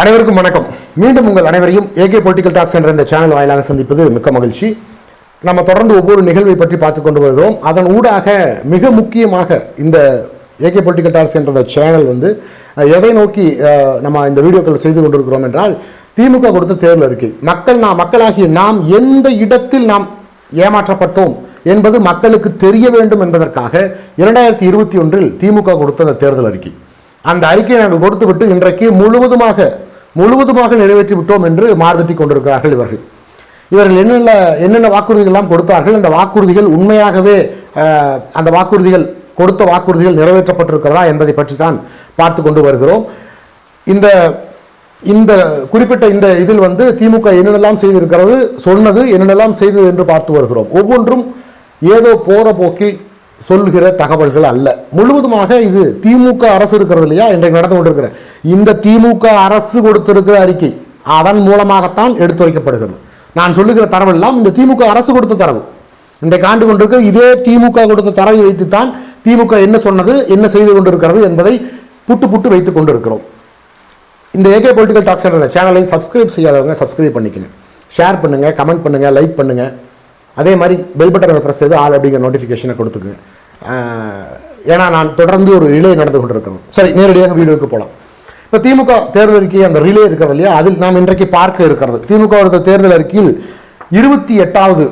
அனைவருக்கும் வணக்கம். மீண்டும் உங்கள் அனைவரையும் ஏகே பொலிட்டிக்கல் டாக்ஸ் என்ற இந்த சேனல் வாயிலாக சந்திப்பது மிக்க மகிழ்ச்சி. நம்ம தொடர்ந்து ஒவ்வொரு நிகழ்வை பற்றி பார்த்து கொண்டு வருகிறோம். அதன் ஊடாக மிக முக்கியமாக இந்த ஏகே பொலிட்டிக்கல் டாக்ஸ் என்ற இந்த சேனல் வந்து எதை நோக்கி நம்ம இந்த வீடியோக்கள் செய்து கொண்டிருக்கிறோம் என்றால் திமுக கொடுத்த தேர்தல் அறிக்கை. மக்கள் நாம் மக்களாகிய நாம் எந்த இடத்தில் நாம் ஏமாற்றப்பட்டோம் என்பது மக்களுக்கு தெரிய வேண்டும் என்பதற்காக இரண்டாயிரத்தி இருபத்தி ஒன்றில் திமுக கொடுத்த அந்த தேர்தல் அறிக்கை. அந்த அறிக்கையை நாங்கள் கொடுத்துவிட்டு இன்றைக்கு முழுவதுமாக முழுவதுமாக நிறைவேற்றி விட்டோம் என்று மாறுதட்டி கொண்டிருக்கிறார்கள் இவர்கள். இவர்கள் என்னென்ன என்னென்ன வாக்குறுதிகள்லாம் கொடுத்தார்கள்? அந்த வாக்குறுதிகள் உண்மையாகவே அந்த வாக்குறுதிகள் கொடுத்த வாக்குறுதிகள் நிறைவேற்றப்பட்டிருக்கிறதா என்பதை பற்றி தான் பார்த்து கொண்டு வருகிறோம். இந்த இந்த குறிப்பிட்ட இந்த இதில் வந்து திமுக என்னென்னலாம் செய்திருக்கிறது சொன்னது என்னென்னலாம் செய்தது என்று பார்த்து வருகிறோம். ஒவ்வொன்றும் ஏதோ போற போக்கில் சொல்கிற தகவல்கள் அல்ல. முழுவதுமாக இது திமுக அரசு இருக்கிறது இல்லையா? இன்றைக்கு நடந்து கொண்டிருக்கிற இந்த திமுக அரசு கொடுத்திருக்கிற அறிக்கை அதன் மூலமாகத்தான் எடுத்துரைக்கப்படுகிறது. நான் சொல்லுகிற தரவெல்லாம் இந்த திமுக அரசு கொடுத்த தரவு. இன்றைக்கு ஆண்டு கொண்டிருக்கிற இதே திமுக கொடுத்த தரவை வைத்துத்தான் திமுக என்ன சொன்னது என்ன செய்து கொண்டிருக்கிறது என்பதை புட்டு புட்டு வைத்துக் கொண்டிருக்கிறோம். இந்த ஏகே பொலிட்டிக்கல் டாக்ஸ் என்ற சேனலை சப்ஸ்கிரைப் செய்யாதவங்க சப்ஸ்கிரைப் பண்ணிக்கங்க. ஷேர் பண்ணுங்கள் கமெண்ட் பண்ணுங்கள் லைக் பண்ணுங்கள் அதே மாதிரி பெல் பட்டனை ப்ரெஸ் செய்து ஆள் அப்படிங்கிற நோட்டிஃபிகேஷனை கொடுத்துக்குங்க. ஏன்னா நான் தொடர்ந்து ஒரு ரிலே நடந்து கொண்டிருக்கிறோம் சரி நேரடியாக வீடியோவுக்கு போகலாம் இப்போ திமுக தேர்தல் அறிக்கை அந்த ரிலே இருக்கிறது இல்லையா? அதில் நாம் இன்றைக்கு பார்க்க இருக்கிறது. திமுக தேர்தல் அறிக்கையில் இருபத்தி எட்டாவது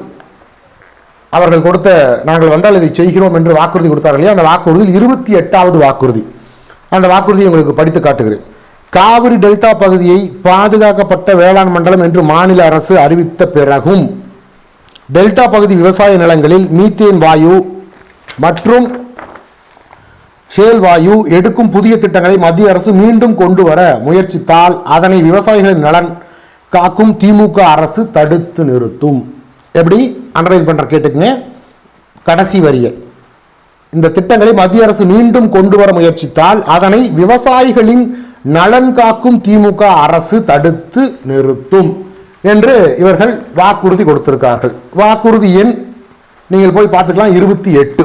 அவர்கள் கொடுத்த நாங்கள் வந்தால் இதை செய்கிறோம் என்று வாக்குறுதி கொடுத்தார்கள் இல்லையா? அந்த வாக்குறுதியில் இருபத்தி எட்டாவது வாக்குறுதி. அந்த வாக்குறுதியை உங்களுக்கு படித்து காட்டுகிறேன். காவிரி டெல்டா பகுதியை பாதுகாக்கப்பட்ட வேளாண் மண்டலம் என்று மாநில அரசு அறிவித்த பிறகும் டெல்டா பகுதி விவசாய நிலங்களில் மீத்தேன் வாயு மற்றும் ஷேல் வாயு எடுக்கும் புதிய திட்டங்களை மத்திய அரசு மீண்டும் கொண்டு வர முயற்சித்தால் அதனை விவசாயிகளின் நலன் காக்கும் திமுக அரசு தடுத்து நிறுத்தும். எப்படி? அண்டர்லைன் பண்ணுற கேட்டுக்குங்க. கடைசி வரியை இந்த திட்டங்களை மத்திய அரசு மீண்டும் கொண்டு வர முயற்சித்தால் அதனை விவசாயிகளின் நலன் காக்கும் திமுக அரசு தடுத்து நிறுத்தும். என்று இவர்கள் வாக்குறுதி கொடுத்திருக்கார்கள். வாக்குறுதி எண் நீங்கள் போய் பார்த்துக்கலாம் இருபத்தி எட்டு.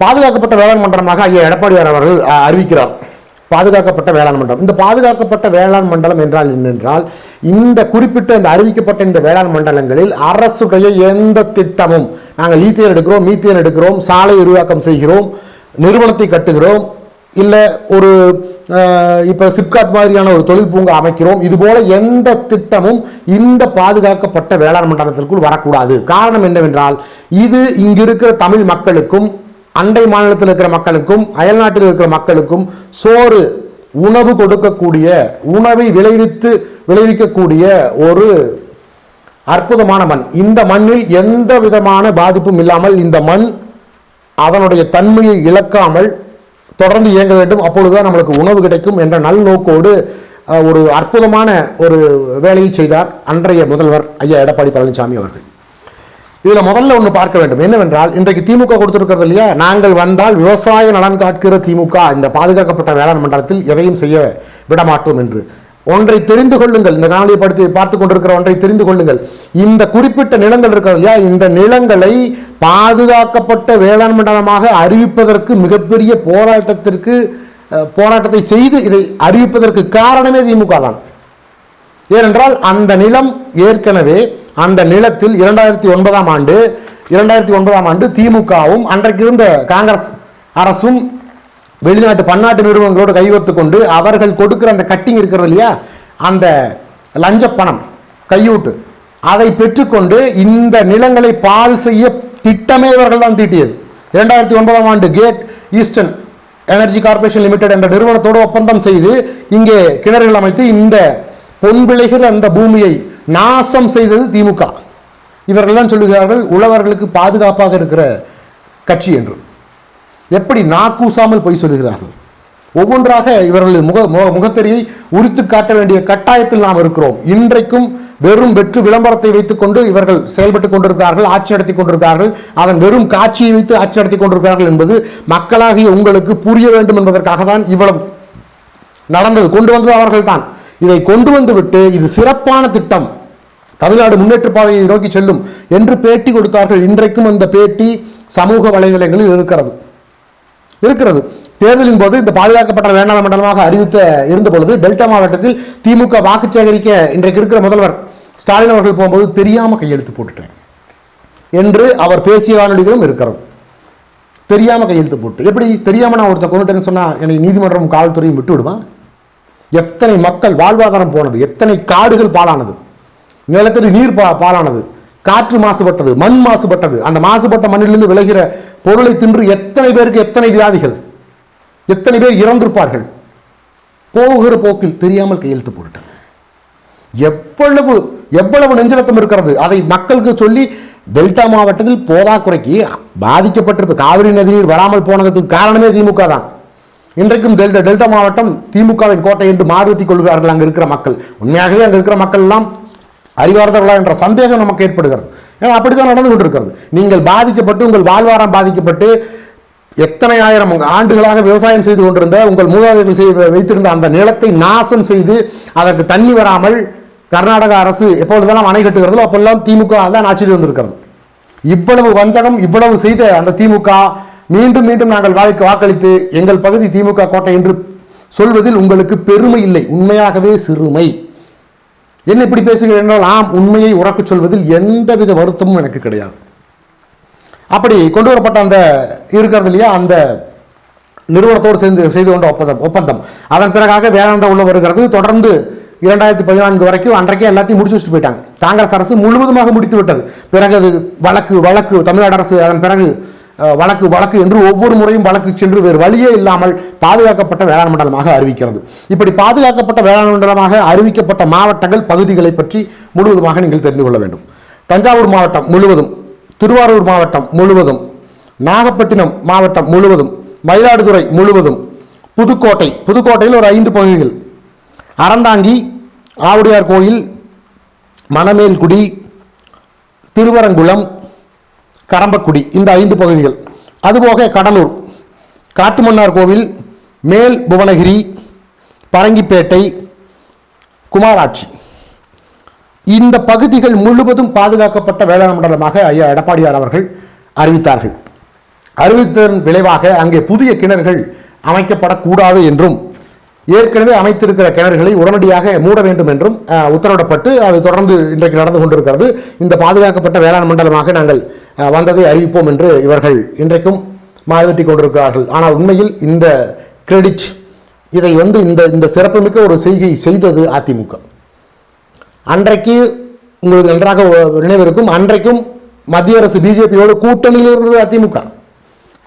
பாதுகாக்கப்பட்ட வேளாண் மண்டலமாக ஐயா எடப்பாடியார் அவர்கள் அறிவிக்கிறார். பாதுகாக்கப்பட்ட வேளாண் மண்டலம். இந்த பாதுகாக்கப்பட்ட வேளாண் மண்டலம் என்றால் என்னென்றால் இந்த குறிப்பிட்ட இந்த அறிவிக்கப்பட்ட இந்த வேளாண் மண்டலங்களில் அரசுடைய எந்த திட்டமும் நாங்கள் ஈத்தேன் எடுக்கிறோம் மீத்தியன் எடுக்கிறோம் சாலை உருவாக்கம் செய்கிறோம் நிறுவனத்தை கட்டுகிறோம் இல்லை ஒரு இப்போ சிப்காட் மாதிரியான ஒரு தொழில் பூங்கா அமைக்கிறோம். இதுபோல் எந்த திட்டமும் இந்த பாதுகாக்கப்பட்ட வேளாண் மண்டலத்திற்குள் வரக்கூடாது. காரணம் என்னவென்றால் இது இங்கிருக்கிற தமிழ் மக்களுக்கும் அண்டை மாநிலத்தில் இருக்கிற மக்களுக்கும் அயல்நாட்டில் இருக்கிற மக்களுக்கும் சோறு உணவு கொடுக்கக்கூடிய உணவை விளைவித்து விளைவிக்கக்கூடிய ஒரு அற்புதமான மண். இந்த மண்ணில் எந்த விதமான பாதிப்பும் இல்லாமல் இந்த மண் அதனுடைய தன்மையை இழக்காமல் தொடர்ந்து இயங்க வேண்டும். அப்பொழுதுதான் நம்மளுக்கு உணவு கிடைக்கும் என்ற நல்நோக்கோடு ஒரு அற்புதமான ஒரு வேலையை செய்தார் அன்றைய முதல்வர் ஐயா எடப்பாடி பழனிசாமி அவர்கள். இதில் முதல்ல ஒன்று பார்க்க வேண்டும். என்னவென்றால் இன்றைக்கு திமுக கொடுத்துருக்கிறது இல்லையா? நாங்கள் வந்தால் விவசாய நலன் காக்கிற திமுக இந்த பாதுகாக்கப்பட்ட வேளாண் மண்டலத்தில் எதையும் செய்ய விடமாட்டோம் என்று. ஒன்றை தெரிந்து கொள்ளுங்கள். இந்த காணொலியை படுத்தி பார்த்து கொண்டிருக்கிற ஒன்றை தெரிந்து கொள்ளுங்கள். இந்த குறிப்பிட்ட நிலங்கள் இருக்கிறது இல்லையா? இந்த நிலங்களை பாதுகாக்கப்பட்ட வேளாண் மண்டலமாக அறிவிப்பதற்கு மிகப்பெரிய போராட்டத்திற்கு போராட்டத்தை செய்து இதை அறிவிப்பதற்கு காரணமே திமுக தான். ஏனென்றால் அந்த நிலம் ஏற்கனவே அந்த நிலத்தில் இரண்டாயிரத்தி ஒன்பதாம் ஆண்டு இரண்டாயிரத்தி ஒன்பதாம் ஆண்டு திமுகவும் அன்றைக்கு இருந்த காங்கிரஸ் அரசும் வெளிநாட்டு பன்னாட்டு நிறுவனங்களோடு கைகோர்த்து கொண்டு அவர்கள் கொடுக்கிற அந்த கட்டிங் இருக்கிறது இல்லையா? அந்த லஞ்ச பணம் கையூட்டு அதை பெற்றுக்கொண்டு இந்த நிலங்களை பால் செய்ய திட்டமே இவர்கள் தான் தீட்டியது. இரண்டாயிரத்தி ஒன்பதாம் ஆண்டு Kate eastern energy corporation limited என்ற நிறுவனத்தோடு ஒப்பந்தம் செய்து இங்கே கிணறுகள் அமைத்து இந்த பொன் விளைகிற அந்த பூமியை நாசம் செய்தது திமுக. இவர்கள் தான் சொல்லுகிறார்கள் உழவர்களுக்கு பாதுகாப்பாக இருக்கிற கட்சி என்று. எப்படி நாக்கூசாமல் பொய் சொல்லுகிறார்கள்? ஒவ்வொன்றாக இவர்களது முக முக- முகத்தறியை உரித்து காட்ட வேண்டிய கட்டாயத்தில் நாம் இருக்கிறோம். இன்றைக்கும் வெறும் வெற்று விளம்பரத்தை வைத்துக்கொண்டு இவர்கள் செயல்பட்டு கொண்டிருந்தார்கள் ஆட்சி நடத்தி கொண்டிருந்தார்கள். அதன் வெறும் காட்சியை வைத்து ஆட்சி நடத்தி கொண்டிருக்கிறார்கள் என்பது மக்களாகிய உங்களுக்கு புரிய வேண்டும் என்பதற்காக தான் இவ்வளவு நடந்தது. கொண்டு வந்தது அவர்கள் தான் இதை கொண்டு வந்துவிட்டு இது சிறப்பான திட்டம். தமிழ்நாடு முன்னேற்ற பாதையை நோக்கி செல்லும் என்று பேட்டி கொடுத்தார்கள். இன்றைக்கும் அந்த பேட்டி சமூக வலைதளங்களில் இருக்கிறது. இருக்கிறது. தேர்தலின் போது இந்த பாதுகாக்கப்பட்ட வேளாண் மண்டலமாக அறிவித்த இருந்த பொழுது டெல்டா மாவட்டத்தில் திமுக வாக்கு சேகரிக்க இன்றைக்கு இருக்கிற முதல்வர் ஸ்டாலின் அவர்கள் போகும்போது தெரியாமல் கையெழுத்து போட்டுட்டேன். என்று அவர் பேசிய வானொலிகளும் இருக்கிறது. தெரியாமல் கையெழுத்து போட்டு. எப்படி தெரியாமல் நான் ஒருத்தர் கொண்டுட்டேன்னு சொன்னால் என்னை நீதிமன்றம் காவல்துறையும் விட்டு விடுவான் எத்தனை மக்கள் வாழ்வாதாரம் போனது எத்தனை காடுகள் பாலானது நிலத்தடி நீர் பா பாலானது காற்று மாசுபட்டது மண் மாசுபட்டது. அந்த மாசுபட்ட மண்ணிலிருந்து விளைகிற பொருளை தின்று எத்தனை பேருக்கு எத்தனை வியாதிகள் எத்தனை பேர் இறந்திருப்பார்கள் போகிற போக்கில் தெரியாமல் கையெழுத்து போட்டுட்டேன் எவ்வளவு எவ்வளவு நெஞ்சலத்தம் இருக்கிறது. அதை மக்களுக்கு சொல்லி டெல்டா மாவட்டத்தில் போதாக்குறைக்கு பாதிக்கப்பட்டிருப்ப. காவிரி நதிநீர் வராமல் போனதுக்கு காரணமே திமுக தான். இன்றைக்கும் டெல்டா டெல்டா மாவட்டம் திமுகவின் கோட்டை என்று மாறுத்திக் கொள்கிறார்கள் அங்கே இருக்கிற மக்கள். உண்மையாகவே அங்கே இருக்கிற மக்கள் எல்லாம் அறிவார்ந்தவர்களா என்ற சந்தேகம் நமக்கு ஏற்படுகிறது. ஏன்னா அப்படித்தான் நடந்து கொண்டிருக்கிறது நீங்கள் பாதிக்கப்பட்டு உங்கள் வாழ்வாரம் பாதிக்கப்பட்டு எத்தனை ஆயிரம் ஆண்டுகளாக விவசாயம் செய்து கொண்டிருந்த உங்கள் மூதாதைகள் செய்ய வைத்திருந்த அந்த நிலத்தை நாசம் செய்து அதற்கு தண்ணி வராமல் கர்நாடக அரசு எப்பொழுதெல்லாம் அணை கட்டுகிறதோ அப்பெல்லாம் திமுக தான் ஆட்சியில் வந்திருக்கிறது. இவ்வளவு வஞ்சகம் இவ்வளவு செய்த அந்த திமுக மீண்டும் மீண்டும் நாங்கள் வாழ்க்கை வாக்களித்து எங்கள் பகுதி திமுக கோட்டை என்று சொல்வதில் உங்களுக்கு பெருமை இல்லை. உண்மையாகவே சிறுமை. என்ன இப்படி பேசுகிறேன் என்றால் ஆம் உண்மையை உறக்கச் சொல்வதில் எந்தவித வருத்தமும் எனக்கு கிடையாது. அப்படி கொண்டு வரப்பட்ட அந்த இருக்கிறது இல்லையா அந்த நிறுவனத்தோடு சேர்ந்து செய்து கொண்ட ஒப்பந்தம் ஒப்பந்தம். அதன் பிறகாக வேதாந்தா உள்ள வருகிறது. தொடர்ந்து இரண்டாயிரத்தி பதினான்கு வரைக்கும் அன்றைக்கே எல்லாத்தையும் முடிச்சு வச்சுட்டு போயிட்டாங்க. காங்கிரஸ் அரசு முழுவதுமாக முடித்து விட்டது. பிறகு அது வழக்கு வழக்கு தமிழ்நாடு அரசு அதன் பிறகு வழக்கு வழக்கு என்று ஒவ்வொரு முறையும் வழக்கு சென்று வேறு வழியே இல்லாமல் பாதுகாக்கப்பட்ட வேளாண் மண்டலமாக அறிவிக்கிறது. இப்படி பாதுகாக்கப்பட்ட வேளாண் மண்டலமாக அறிவிக்கப்பட்ட மாவட்டங்கள் பகுதிகளை பற்றி முழுவதுமாக நீங்கள் தெரிந்து கொள்ள வேண்டும். தஞ்சாவூர் மாவட்டம் முழுவதும் திருவாரூர் மாவட்டம் முழுவதும் நாகப்பட்டினம் மாவட்டம் முழுவதும் மயிலாடுதுறை முழுவதும் புதுக்கோட்டை புதுக்கோட்டையில் ஒரு ஐந்து பகுதிகள். அறந்தாங்கி ஆவுடையார் கோயில் மணமேல்குடி திருவரங்குளம் கரம்பக்குடி இந்த ஐந்து பகுதிகள். அதுபோக கடலூர் காட்டுமன்னார் கோவில் மேல் புவனகிரி பரங்கிப்பேட்டை குமாராட்சி. இந்த பகுதிகள் முழுவதும் பாதுகாக்கப்பட்ட வேளாண் மண்டலமாக ஐயா எடப்பாடியார் அவர்கள் அறிவித்தார்கள். அறிவித்ததன் விளைவாக அங்கே புதிய கிணறுகள் அமைக்கப்படக்கூடாது என்றும் ஏற்கனவே அமைத்திருக்கிற கிணறுகளை உடனடியாக மூட வேண்டும் என்றும் உத்தரவிடப்பட்டு அது தொடர்ந்து இன்றைக்கு நடந்து கொண்டிருக்கிறது. இந்த பாதுகாக்கப்பட்ட வேளாண் மண்டலமாக நாங்கள் வந்ததை அறிவிப்போம் என்று இவர்கள் இன்றைக்கும் மாறுதட்டி கொண்டிருக்கிறார்கள். ஆனால் உண்மையில் இந்த கிரெடிட் இதை வந்து இந்த இந்த சிறப்புமிக்க ஒரு செய்கை செய்தது அதிமுக. அன்றைக்கு உங்களுக்கு நன்றாக நினைவிருக்கும் அன்றைக்கும் மத்திய அரசு பிஜேபியோடு கூட்டணியில் இருந்தது அதிமுக.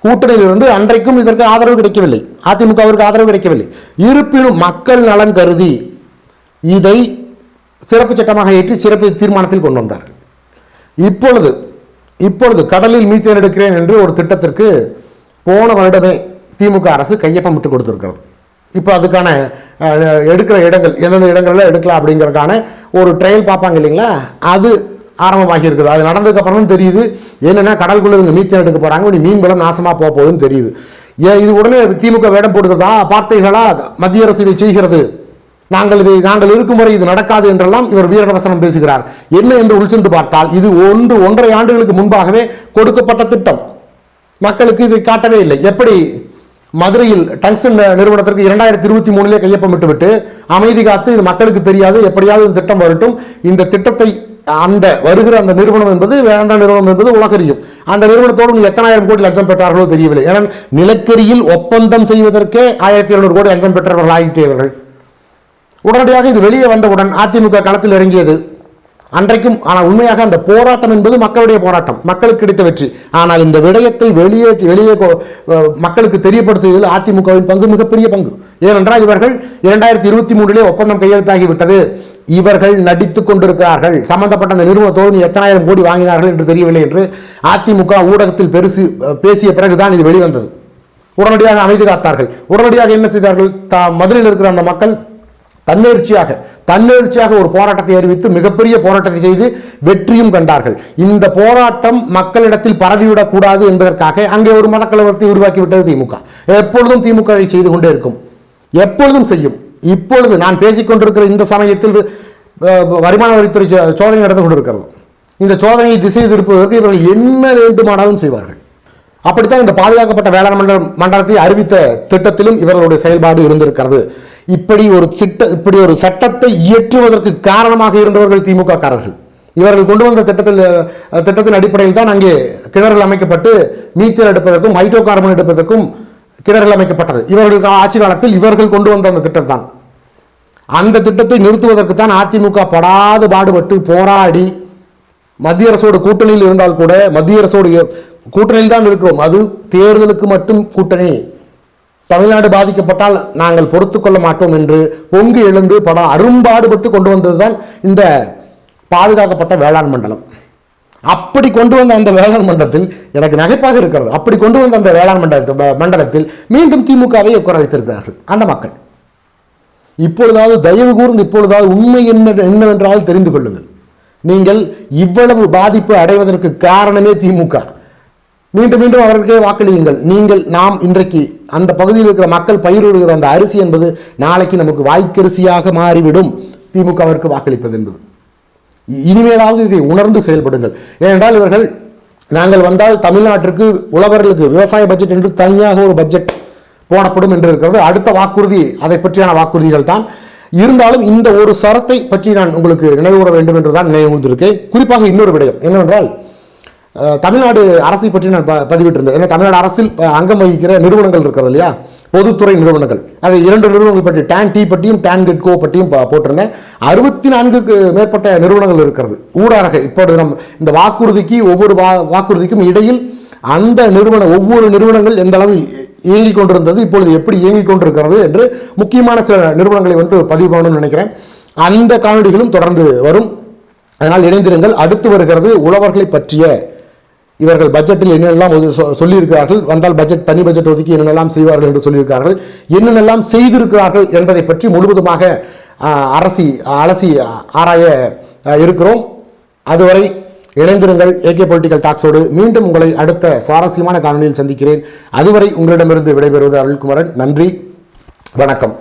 கூட்டணியிலிருந்து அன்றைக்கும் இதற்கு ஆதரவு கிடைக்கவில்லை. அதிமுகவிற்கு ஆதரவு கிடைக்கவில்லை. இருப்பினும் மக்கள் நலன் கருதி இதை சிறப்பு சட்டமாக ஏற்றி சிறப்பு தீர்மானத்தில் கொண்டு வந்தார்கள். இப்பொழுது இப்பொழுது கடலில் மீத்தேன் எடுக்கிறேன் என்று ஒரு திட்டத்திற்கு போன வருடமே திமுக அரசு கையொப்பம் விட்டு கொடுத்துருக்கிறது. இப்போ அதுக்கான எடுக்கிற இடங்கள் எந்தெந்த இடங்கள்ல எடுக்கலாம் அப்படிங்கறதுக்கான ஒரு ட்ரையல் பார்ப்பாங்க இல்லைங்களா? அது ஆரம்பமாகி இருக்குது அது நடந்ததுக்கு அப்புறம் தான் தெரியுது. என்னன்னா கடலுக்குள்ள இவங்க மீத்தேன் எடுக்க போகிறாங்க இனி மீன் வளம் நாசமா போக போகுதுன்னு தெரியுது. ஏன் இது உடனே திமுக வேடம் போடுகிறதா? வார்த்தைகளா மத்திய அரசு இதை செய்கிறது? நாங்கள் இதை நாங்கள் இருக்கும் வரை இது நடக்காது என்றெல்லாம் இவர் வீரவசனம் பேசுகிறார். என்ன என்று உள்சென்று பார்த்தால் இது ஒன்று ஒன்றரை ஆண்டுகளுக்கு முன்பாகவே கொடுக்கப்பட்ட திட்டம். மக்களுக்கு இதை காட்டவே இல்லை. எப்படி? மதுரையில் டங்ஸ்டன் நிறுவனத்திற்கு இரண்டாயிரத்தி இருபத்தி மூணுலேயே கையொப்பமிட்டு விட்டு அமைதி காத்து இது மக்களுக்கு தெரியாது. எப்படியாவது இந்த திட்டம் வரட்டும். இந்த திட்டத்தை அந்த வருகிற அந்த நிறுவனம் என்பது வேந்தா நிறுவனம் என்பது உலகறியும். அந்த நிறுவனத்தோடு நீ எத்தனாயிரம் கோடி லஞ்சம் பெற்றார்களோ தெரியவில்லை. ஏன்னா நிலக்கரியில் ஒப்பந்தம் செய்வதற்கே ஆயிரத்தி எழுநூறு கோடி லஞ்சம் பெற்றவர்கள் ஆகிட்டேவர்கள் உடனடியாக இது வெளியே வந்தவுடன் அதிமுக களத்தில் இறங்கியது. அன்றைக்கும் ஆனால் உண்மையாக அந்த போராட்டம் என்பது மக்களுடைய போராட்டம். மக்களுக்கு கிடைத்த வெற்றி. ஆனால் இந்த விடயத்தை வெளியே வெளியே மக்களுக்கு தெரியப்படுத்துவதில் அதிமுகவின் பங்கு மிகப்பெரிய பங்கு. ஏனென்றால் இவர்கள் இரண்டாயிரத்தி இருபத்தி மூன்றிலே ஒப்பந்தம் கையெழுத்தாகிவிட்டது இவர்கள் நடித்துக் கொண்டிருக்கிறார்கள். சம்பந்தப்பட்ட அந்த நிறுவனத்தோடு எத்தனாயிரம் கோடி வாங்கினார்கள் என்று தெரியவில்லை என்று அதிமுக ஊடகத்தில் பெருசு பேசிய பிறகுதான் இது வெளிவந்தது. உடனடியாக அமைதி காத்தார்கள். உடனடியாக என்ன செய்தார்கள்? த மதுரையில் இருக்கிற அந்த மக்கள் தன்னெழுச்சியாக தன்னெழுச்சியாக ஒரு போராட்டத்தை அறிவித்து மிகப்பெரிய போராட்டத்தை செய்து வெற்றியும் கண்டார்கள். இந்த போராட்டம் மக்களிடத்தில் பரவிவிடக்கூடாது என்பதற்காக அங்கே ஒரு மதக்கலவரத்தை உருவாக்கிவிட்டது திமுக. எப்பொழுதும் திமுக அதை செய்து கொண்டே இருக்கும். எப்பொழுதும் செய்யும். இப்பொழுது நான் பேசிக்கொண்டிருக்கிற இந்த சமயத்தில் வருமான வரித்துறை சோ- சோதனை நடந்து கொண்டிருக்கிறது. இந்த சோதனையை திசை திருப்புவதற்கு இவர்கள் என்ன வேண்டுமானாலும் செய்வார்கள். அப்படித்தான் இந்த பாதுகாக்கப்பட்ட வேளாண் மண்டல மண்டலத்தை அறிவித்த திட்டத்திலும் இவர்களுடைய செயல்பாடு இருந்திருக்கிறது. இப்படி ஒரு சிட்ட இப்படி ஒரு சட்டத்தை இயற்றுவதற்கு காரணமாக இருந்தவர்கள் திமுக காரர்கள் இவர்கள் கொண்டு வந்த திட்டத்தில் திட்டத்தின் அடிப்படையில் தான் அங்கே கிணறுகள் அமைக்கப்பட்டு மீத்தர் எடுப்பதற்கும் ஹைட்ரோ கார்பன் எடுப்பதற்கும் கிணறுகள் அமைக்கப்பட்டது. இவர்கள் ஆட்சி காலத்தில் இவர்கள் கொண்டு வந்த அந்த திட்டம் தான் அந்த திட்டத்தை நிறுத்துவதற்கு தான் அதிமுக படாது பாடுபட்டு போராடி மத்திய அரசோடு கூட்டணியில் இருந்தால் கூட மத்திய அரசோடு கூட்டணியில் தான் இருக்கிறோம். அது தேர்தலுக்கு மட்டும் கூட்டணி. தமிழ்நாடு பாதிக்கப்பட்டால் நாங்கள் பொறுத்துக்கொள்ள மாட்டோம் என்று பொங்கு எழுந்து பட அரும்பாடுபட்டு கொண்டு வந்ததுதான் இந்த பாதுகாக்கப்பட்ட வேளாண் மண்டலம். அப்படி கொண்டு வந்த அந்த வேளாண் மண்டலத்தில் எனக்கு நகைப்பாக இருக்கிறது. அப்படி கொண்டு வந்த அந்த வேளாண் மண்டலத்தில் மண்டலத்தில் மீண்டும் திமுகவை உட்கார வைத்திருக்கிறார்கள் அந்த மக்கள். இப்பொழுதாவது தயவு கூர்ந்து இப்பொழுதாவது உண்மை என்ன என்னவென்றால் தெரிந்து கொள்ளுங்கள். நீங்கள் இவ்வளவு பாதிப்பு அடைவதற்கு காரணமே திமுக. மீண்டும் மீண்டும் அவர்களுக்கே வாக்களியுங்கள். நீங்கள் நாம் இன்றைக்கு அந்த பகுதியில் இருக்கிற மக்கள் பயிரிடுகிற அந்த அரிசி என்பது நாளைக்கு நமக்கு வாய்க்கரிசியாக மாறிவிடும். திமுகவிற்கு வாக்களிப்பது என்பது. இனிமேலாவது இதை உணர்ந்து செயல்படுங்கள். ஏனென்றால் இவர்கள் நாங்கள் வந்தால் தமிழ்நாட்டிற்கு உழவர்களுக்கு விவசாய பட்ஜெட் என்று தனியாக ஒரு பட்ஜெட் போடப்படும் என்று இருக்கிறது. அடுத்த வாக்குறுதி அதை பற்றியான வாக்குறுதிகள் தான். இருந்தாலும் இந்த ஒரு சரத்தை பற்றி நான் உங்களுக்கு நினைவுகூர வேண்டும் என்று தான் நினைவு கூர்ந்திருக்கேன். குறிப்பாக இன்னொரு விடயம் என்னவென்றால் அஹ், தமிழ்நாடு அரசை பற்றி நான் பதிவிட்டிருந்தேன். ஏன்னா தமிழ்நாடு அரசில் அங்கம் வகிக்கிற நிறுவனங்கள் இருக்கிறது இல்லையா? பொதுத்துறை நிறுவனங்கள். அது இரண்டு நிறுவனங்கள் பற்றி டேன் டீ பற்றியும் டேன் கெட்கோ பற்றியும் போட்டிருந்தேன். அறுபத்தி நான்குக்கு மேற்பட்ட நிறுவனங்கள் இருக்கிறது. ஊடாக இப்போ நம் இந்த வாக்குறுதிக்கு ஒவ்வொரு வா வாக்குறுதிக்கும் இடையில் அந்த நிறுவன ஒவ்வொரு நிறுவனங்கள் எந்த அளவில் இயங்கிக் கொண்டிருந்தது இப்பொழுது எப்படி இயங்கிக் கொண்டிருக்கிறது என்று முக்கியமான சில நிறுவனங்களை வந்து பதிவு பண்ணணும்னு நினைக்கிறேன். அந்த காணொலிகளும் தொடர்ந்து வரும். அதனால் இணைந்திருங்கள். அடுத்து வருகிறது உழவர்களை பற்றிய இவர்கள் பட்ஜெட்டில் என்னென்னலாம் சொ- சொல்லியிருக்கிறார்கள் வந்தால் பட்ஜெட் தனி பட்ஜெட் ஒதுக்கி என்னென்னலாம் செய்வார்கள் என்று சொல்லியிருக்கிறார்கள் என்னென்னலாம் செய்திருக்கிறார்கள் என்பதை பற்றி முழுவதுமாக அரசி அலசி ஆராய இருக்கிறோம். அதுவரை இணைந்திருங்கள் ஏகே பொலிட்டிக்கல் டாக்ஸோடு மீண்டும் உங்களை அடுத்த சுவாரஸ்யமான காணொலியில் சந்திக்கிறேன். அதுவரை உங்களிடமிருந்து விடைபெறுவது அருள்குமரன். நன்றி. வணக்கம்.